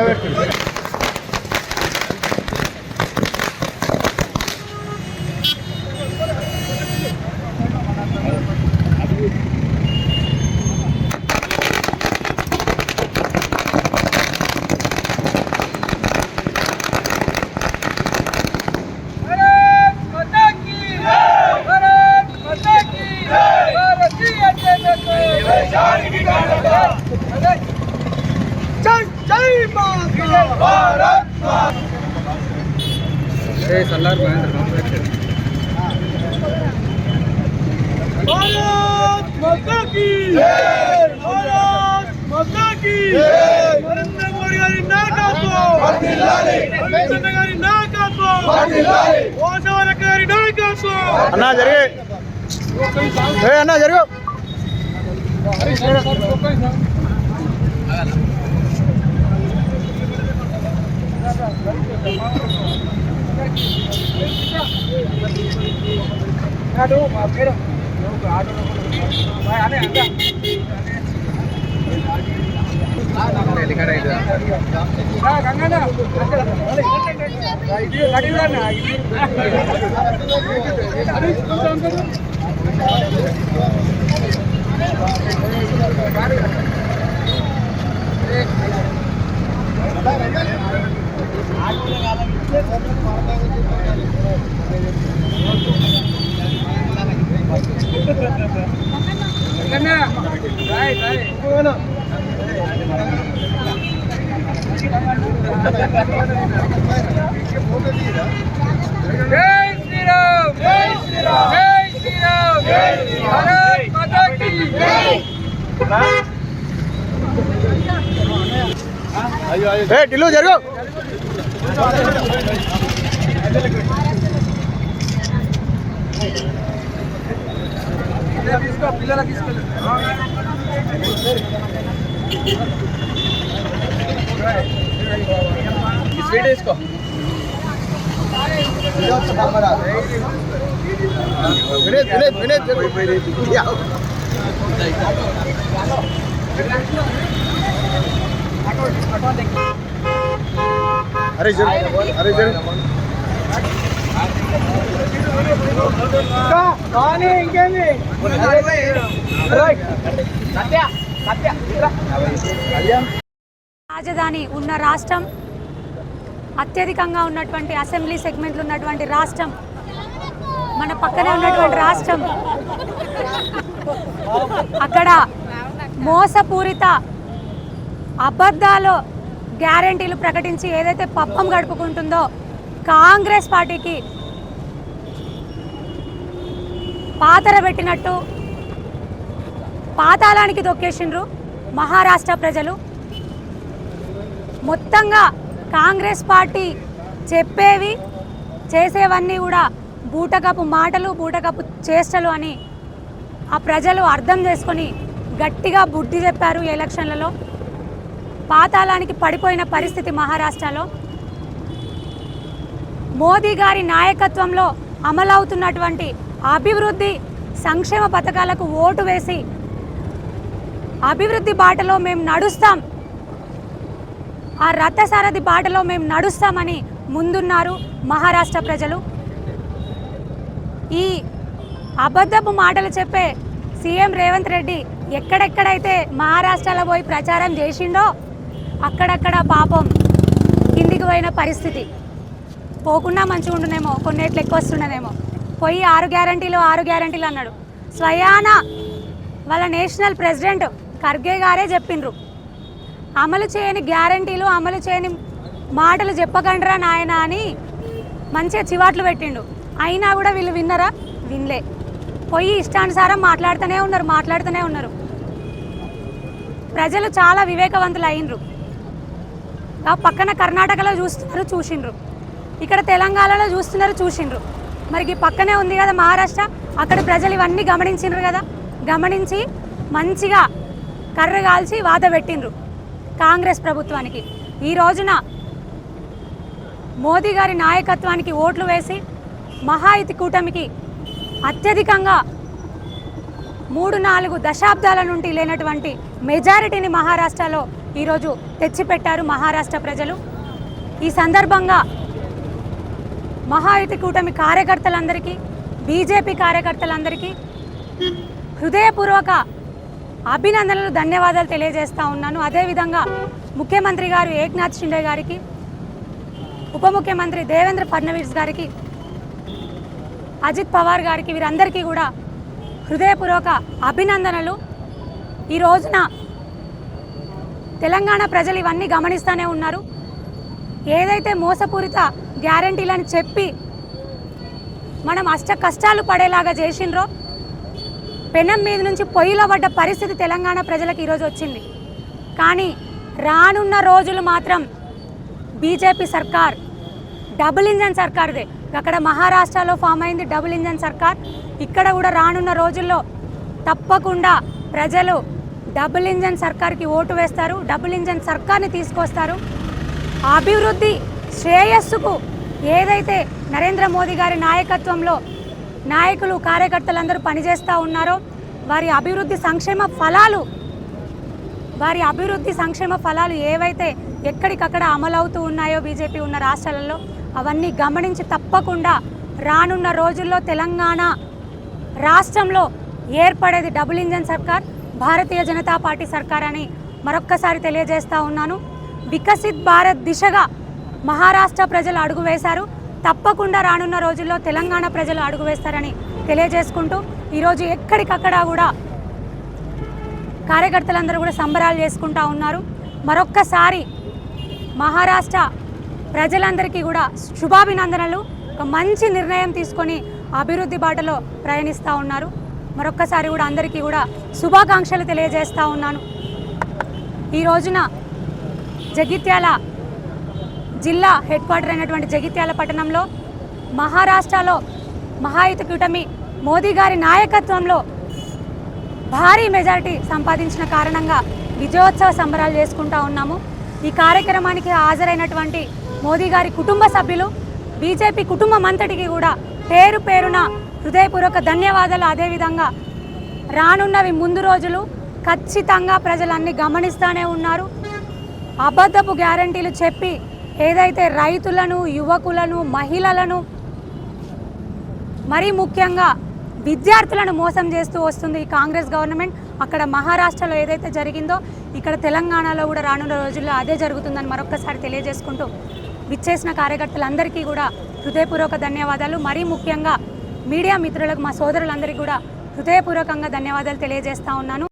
Mercury. సల్లార్ భారత్ మాతా కీ భారత్ మాతా కీ నరేంద్ర మోడీ గారి నాయకత్వం వర్ధిల్లాలి! అమిత్ గారి నాయకత్వం వర్ధిల్లాలి! ఓసవన గారి నాయకత్వం అన్న జరిగే! ఏ అన్న జరుగు! జై శ్రీరామ్ జై శ్రీరామ్ జై శ్రీరామ్ జై భారత్ మాతా की ఏ టిల్లు జరుగు స్వీట్ తీసుకో వినేత్ వినేత్ వినేత్ జరుగు అరే జరుగు అరే కానీ ఇంకేంది? రాజధాని ఉన్న రాష్ట్రం అత్యధికంగా ఉన్నటువంటి అసెంబ్లీ సెగ్మెంట్లు ఉన్నటువంటి రాష్ట్రం మన పక్కనే ఉన్నటువంటి రాష్ట్రం. అక్కడ మోసపూరిత అబద్ధాలు గ్యారంటీలు ప్రకటించి ఏదైతే పప్పం గడుపుకుంటుందో కాంగ్రెస్ పార్టీకి పాతర పెట్టినట్టు పాతాళానికి దొక్కేసిండ్రు మహారాష్ట్ర ప్రజలు. మొత్తంగా కాంగ్రెస్ పార్టీ చెప్పేవి చేసేవన్నీ కూడా బూటకపు మాటలు బూటకపు చేష్టలు అని ఆ ప్రజలు అర్థం చేసుకొని గట్టిగా బుద్ధి చెప్పారు ఎలక్షన్లలో. పాతాళానికి పడిపోయిన పరిస్థితి మహారాష్ట్రలో. మోదీ గారి నాయకత్వంలో అమలవుతున్నటువంటి అభివృద్ధి సంక్షేమ పథకాలకు ఓటు వేసి అభివృద్ధి బాటలో మేము నడుస్తాం. ఆ రథసారథి బాటలో మేము నడుస్తామని ముందున్నారు మహారాష్ట్ర ప్రజలు. ఈ అబద్ధపు మాటలు చెప్పే సీఎం రేవంత్ రెడ్డి ఎక్కడెక్కడైతే మహారాష్ట్రలో పోయి ప్రచారం చేసిండో అక్కడక్కడ పాపం కిందికి పోయిన పరిస్థితి. పోకుండా మంచిగా ఉండునేమో కొన్నిట్లు ఎక్కువ వస్తుండనేమో. పోయి ఆరు గ్యారంటీలు ఆరు గ్యారంటీలు అన్నాడు. స్వయాన వాళ్ళ నేషనల్ ప్రెసిడెంట్ ఖర్గే గారే చెప్పిండ్రు. అమలు చేయని గ్యారంటీలు అమలు చేయని మాటలు చెప్పకండ్రా నాయన అని మంచిగా చివాట్లు పెట్టిండు. అయినా కూడా వీళ్ళు విన్నరా? వినలే. పోయి ఇష్టానుసారం మాట్లాడుతూనే ఉన్నారు మాట్లాడుతూనే ఉన్నారు. ప్రజలు చాలా వివేకవంతులు అయినరు పక్కన కర్ణాటకలో చూస్తున్నారు చూసిండ్రు. ఇక్కడ తెలంగాణలో చూస్తున్నారు చూసిండ్రు. మరి ఈ పక్కనే ఉంది కదా మహారాష్ట్ర. అక్కడ ప్రజలు ఇవన్నీ గమనించిండ్రు కదా. గమనించి మంచిగా కర్ర కాల్చి వాత పెట్టిండ్రు కాంగ్రెస్ ప్రభుత్వానికి. ఈ రోజున మోదీ గారి నాయకత్వానికి ఓట్లు వేసి మహాయితి కూటమికి అత్యధికంగా మూడు నాలుగు దశాబ్దాల నుండి లేనటువంటి మెజారిటీని మహారాష్ట్రలో ఈరోజు తెచ్చిపెట్టారు మహారాష్ట్ర ప్రజలు. ఈ సందర్భంగా మహాయుతి కూటమి కార్యకర్తలందరికీ బీజేపీ కార్యకర్తలందరికీ హృదయపూర్వక అభినందనలు ధన్యవాదాలు తెలియజేస్తూ ఉన్నాను. అదేవిధంగా ముఖ్యమంత్రి గారు ఏక్నాథ్ షిండే గారికి ఉప ముఖ్యమంత్రి దేవేంద్ర ఫడ్నవీస్ గారికి అజిత్ పవార్ గారికి వీరందరికీ కూడా హృదయపూర్వక అభినందనలు. ఈ రోజున తెలంగాణ ప్రజలు ఇవన్నీ గమనిస్తూనే ఉన్నారు. ఏదైతే మోసపూరిత గ్యారంటీలని చెప్పి మనం అష్ట కష్టాలు పడేలాగా చేసిండ్రో పెనం మీద నుంచి పొయ్యిలో పడ్డ పరిస్థితి తెలంగాణ ప్రజలకు ఈరోజు వచ్చింది. కానీ రానున్న రోజులు మాత్రం బీజేపీ సర్కార్ డబుల్ ఇంజన్ సర్కార్దే. అక్కడ మహారాష్ట్రలో ఫామ్ అయింది డబుల్ ఇంజన్ సర్కార్. ఇక్కడ కూడా రానున్న రోజుల్లో తప్పకుండా ప్రజలు డబుల్ ఇంజన్ సర్కార్కి ఓటు వేస్తారు డబుల్ ఇంజన్ సర్కార్ని తీసుకొస్తారు. అభివృద్ధి శ్రేయస్సుకు ఏదైతే నరేంద్ర మోదీ గారి నాయకత్వంలో నాయకులు కార్యకర్తలందరూ పనిచేస్తూ ఉన్నారో వారి అభివృద్ధి సంక్షేమ ఫలాలు వారి అభివృద్ధి సంక్షేమ ఫలాలు ఏవైతే ఎక్కడికక్కడ అమలవుతూ ఉన్నాయో బీజేపీ ఉన్న రాష్ట్రాలలో అవన్నీ గమనించి తప్పకుండా రానున్న రోజుల్లో తెలంగాణ రాష్ట్రంలో ఏర్పడేది డబుల్ ఇంజన్ సర్కార్. భారతీయ జనతా పార్టీ సర్కార్ అని మరొక్కసారి తెలియజేస్తా ఉన్నాను. వికసిత్ భారత్ దిశగా మహారాష్ట్ర ప్రజలు అడుగు వేశారు. తప్పకుండా రానున్న రోజుల్లో తెలంగాణ ప్రజలు అడుగు వేస్తారని తెలియజేసుకుంటూ ఈరోజు ఎక్కడికక్కడ కూడా కార్యకర్తలందరూ కూడా సంబరాలు చేసుకుంటా ఉన్నారు. మరొక్కసారి మహారాష్ట్ర ప్రజలందరికీ కూడా శుభాభినందనలు. ఒక మంచి నిర్ణయం తీసుకొని అభివృద్ధి బాటలో ప్రయాణిస్తూ ఉన్నారు. మరొక్కసారి కూడా అందరికీ కూడా శుభాకాంక్షలు తెలియజేస్తూ ఉన్నాను. ఈ రోజున జగిత్యాల జిల్లా హెడ్ క్వార్టర్ అయినటువంటి జగిత్యాల పట్టణంలో మహారాష్ట్రలో మహాయుత కూటమి మోదీ గారి నాయకత్వంలో భారీ మెజారిటీ సంపాదించిన కారణంగా విజయోత్సవ సంబరాలు చేసుకుంటా ఉన్నాము. ఈ కార్యక్రమానికి హాజరైనటువంటి మోదీ గారి కుటుంబ సభ్యులు బీజేపీ కుటుంబం అంతటికి కూడా పేరు పేరున హృదయపూర్వక ధన్యవాదాలు. అదేవిధంగా రానున్నవి ముందు రోజులు ఖచ్చితంగా ప్రజలన్నీ గమనిస్తూనే ఉన్నారు. అబద్ధపు గ్యారంటీలు చెప్పి ఏదైతే రైతులను యువకులను మహిళలను మరీ ముఖ్యంగా విద్యార్థులను మోసం చేస్తూ వస్తుంది ఈ కాంగ్రెస్ గవర్నమెంట్ అక్కడ మహారాష్ట్రలో ఏదైతే జరిగిందో ఇక్కడ తెలంగాణలో కూడా రానున్న రోజుల్లో అదే జరుగుతుందని మరొకసారి తెలియజేసుకుంటూ విచ్చేసిన కార్యకర్తలందరికీ కూడా హృదయపూర్వక ధన్యవాదాలు. మరీ ముఖ్యంగా మీడియా మిత్రులకు మా సోదరులందరికీ కూడా హృదయపూర్వకంగా ధన్యవాదాలు తెలియజేస్తా ఉన్నాను.